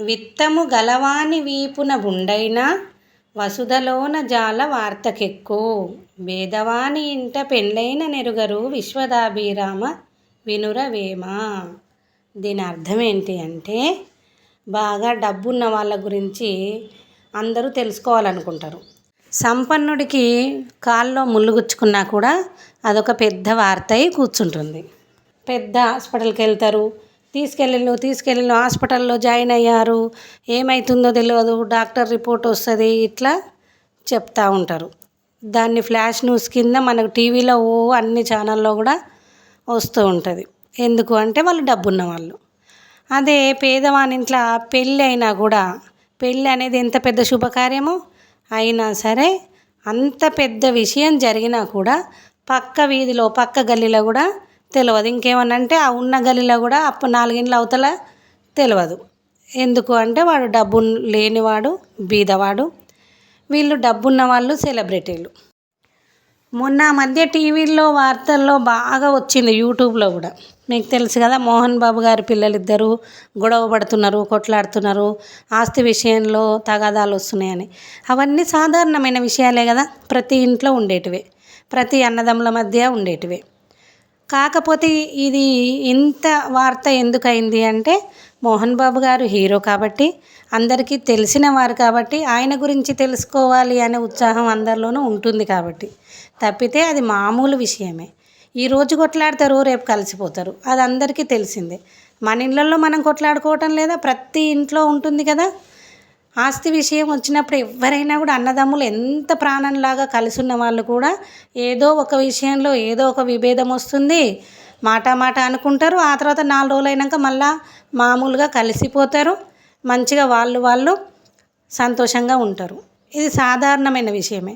విత్తము గలవాని వీపున ఉండైనా వసుధలోన జాల వార్తకెక్కు. భేదవాని ఇంట పెండ్లైన నెరుగరు విశ్వదాభిరామ వినురవేమ. దీని అర్థం ఏంటి అంటే బాగా డబ్బున్న వాళ్ళ గురించి అందరూ తెలుసుకోవాలనుకుంటారు. సంపన్నుడికి కాల్లో ముళ్ళుగుచ్చుకున్నా కూడా అదొక పెద్ద వార్త అయి కూర్చుంటుంది. పెద్ద హాస్పిటల్కి వెళ్తారు తీసుకెళ్ళిళ్ళు తీసుకెళ్ళిళ్ళు హాస్పిటల్లో జాయిన్ అయ్యారు. ఏమవుతుందో తెలియదు డాక్టర్ రిపోర్ట్ వస్తుంది ఇట్లా చెప్తూ ఉంటారు. దాన్ని ఫ్లాష్ న్యూస్ కింద మనకు టీవీలో ఓ అన్ని ఛానల్లో కూడా వస్తూ ఉంటుంది. ఎందుకు అంటే వాళ్ళు డబ్బున్న వాళ్ళు. అదే పేదవాని ఇంట్లో పెళ్ళి అయినా కూడా పెళ్ళి అనేది ఎంత పెద్ద శుభకార్యమో అయినా సరే అంత పెద్ద విషయం జరిగినా కూడా పక్క వీధిలో పక్క గల్లీలో కూడా తెలియదు ఇంకేమనంటే ఆ ఉన్న గలిలో కూడా అప్పు నాలుగిండ్ల అవతల తెలియదు ఎందుకు అంటే వాడు డబ్బు లేనివాడు బీదవాడు. వీళ్ళు డబ్బున్న వాళ్ళు సెలబ్రిటీలు. మొన్న మధ్య టీవీల్లో వార్తల్లో బాగా వచ్చింది యూట్యూబ్లో కూడా. మీకు తెలుసు కదా మోహన్ బాబు గారి పిల్లలిద్దరూ గొడవ పడుతున్నారు కొట్లాడుతున్నారు ఆస్తి విషయంలో తగాదాలు వస్తున్నాయని. అవన్నీ సాధారణమైన విషయాలే కదా ప్రతి ఇంట్లో ఉండేటివే. ప్రతి అన్నదమ్ముల మధ్య ఉండేటివే. కాకపోతే ఇది ఇంత వార్త ఎందుకైంది అంటే మోహన్ బాబు గారు హీరో కాబట్టి అందరికీ తెలిసిన వారు కాబట్టి ఆయన గురించి తెలుసుకోవాలి అనే ఉత్సాహం అందరిలోనూ ఉంటుంది కాబట్టి. తప్పితే అది మామూలు విషయమే. ఈరోజు కొట్లాడతారు రేపు కలిసిపోతారు. అది అందరికీ తెలిసిందే. మన ఇళ్ళల్లో మనం కొట్లాడుకోవటం లేదా? ప్రతి ఇంట్లో ఉంటుంది కదా. ఆస్తి విషయం వచ్చినప్పుడు ఎవరైనా కూడా అన్నదమ్ములు ఎంత ప్రాణంలాగా కలిసి ఉన్న వాళ్ళు కూడా ఏదో ఒక విషయంలో ఏదో ఒక విభేదం వస్తుంది. మాట మాట అనుకుంటారు. ఆ తర్వాత నాలుగు రోజులు అయినాక మళ్ళా మామూలుగా కలిసిపోతారు. మంచిగా వాళ్ళు వాళ్ళు సంతోషంగా ఉంటారు. ఇది సాధారణమైన విషయమే.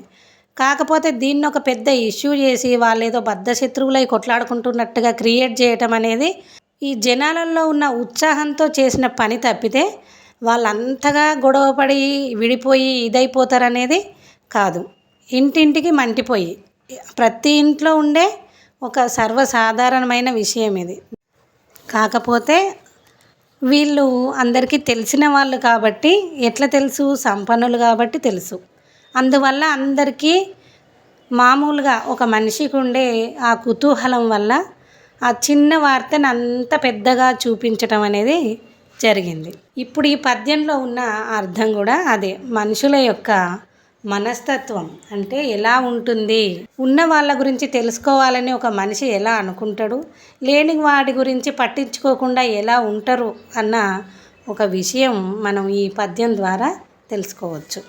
కాకపోతే దీన్ని ఒక పెద్ద ఇష్యూ చేసి వాళ్ళు ఏదో బద్ధ శత్రువులై కొట్లాడుకుంటున్నట్టుగా క్రియేట్ చేయటం అనేది ఈ జనాలలో ఉన్న ఉత్సాహంతో చేసిన పని తప్పితే వాళ్ళంతగా గొడవపడి విడిపోయి ఇదైపోతారనేది కాదు. ఇంటింటికి మంటిపోయి. ప్రతి ఇంట్లో ఉండే ఒక సర్వసాధారణమైన విషయం ఇది. కాకపోతే వీళ్ళు అందరికీ తెలిసిన వాళ్ళు కాబట్టి ఎట్లా తెలుసు? సంపన్నులు కాబట్టి తెలుసు. అందువల్ల అందరికీ మామూలుగా ఒక మనిషికి ఉండే ఆ కుతూహలం వల్ల ఆ చిన్న వార్తను అంత పెద్దగా చూపించటం అనేది జరిగింది. ఇప్పుడు ఈ పద్యంలో ఉన్న అర్థం కూడా అదే. మనుషుల యొక్క మనస్తత్వం అంటే ఎలా ఉంటుంది? ఉన్న వాళ్ళ గురించి తెలుసుకోవాలని ఒక మనిషి ఎలా అనుకుంటాడు? లేని వాడి గురించి పట్టించుకోకుండా ఎలా ఉంటారు? అన్న ఒక విషయం మనం ఈ పద్యం ద్వారా తెలుసుకోవచ్చు.